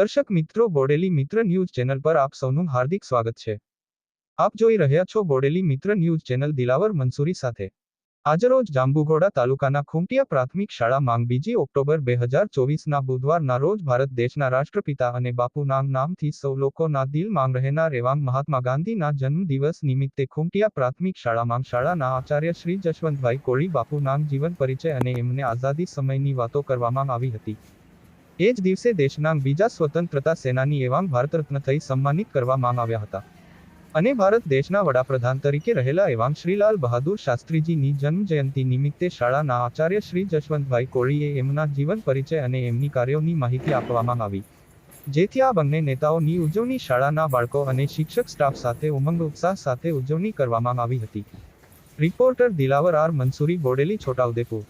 દર્શક મિત્રો, બોડેલી મિત્ર ન્યૂઝ ચેનલ પર આપ સૌનું હાર્દિક સ્વાગત છે. આપ જોઈ રહ્યા છો બોડેલી મિત્ર ન્યૂઝ ચેનલ દિલાવર મંસૂરી સાથે. આજરોજ જાંબુઘોડા તાલુકાના ખૂંટિયા પ્રાથમિક શાળા માંગ બીજી ઓક્ટોબર બે હજાર ચોવીસના બુધવારના રોજ ભારત દેશના રાષ્ટ્રપિતા અને બાપુના નામથી સૌ લોકોના દિલ માંગ રહેનાર એવાંગ મહાત્મા ગાંધીના જન્મદિવસ નિમિત્તે ખુંટિયા પ્રાથમિક શાળામાં શાળાના આચાર્ય શ્રી જશવંતભાઈ કોળી બાપુનાંગ જીવન પરિચય અને એમને આઝાદી સમયની વાતો કરવામાં આવી હતી. એ જ દિવસે દેશના બીજા સ્વતંત્રતા સેનાની એવાંગ ભારતરત્ન થઈ સન્માનિત કરવામાં આવ્યા હતા. અને ભારત દેશના વડાપ્રધાન તરીકે રહેલા એવાંગ શ્રીલાલ બહાદુર શાસ્ત્રીજીની જન્મ જયંતિ નિમિત્તે શાળાના આચાર્ય શ્રી જશવંતભાઈ કોળીએ એમના જીવન પરિચય અને એમની કાર્યોની માહિતી આપવામાં આવી. જેથી આ બંને નેતાઓની ઉજવણી શાળાના બાળકો અને શિક્ષક સ્ટાફ સાથે ઉમંગ ઉત્સાહ સાથે ઉજવણી કરવામાં આવી હતી. Reporter Dilawar R Mansuri, Bodeli, Chhota Udaipur.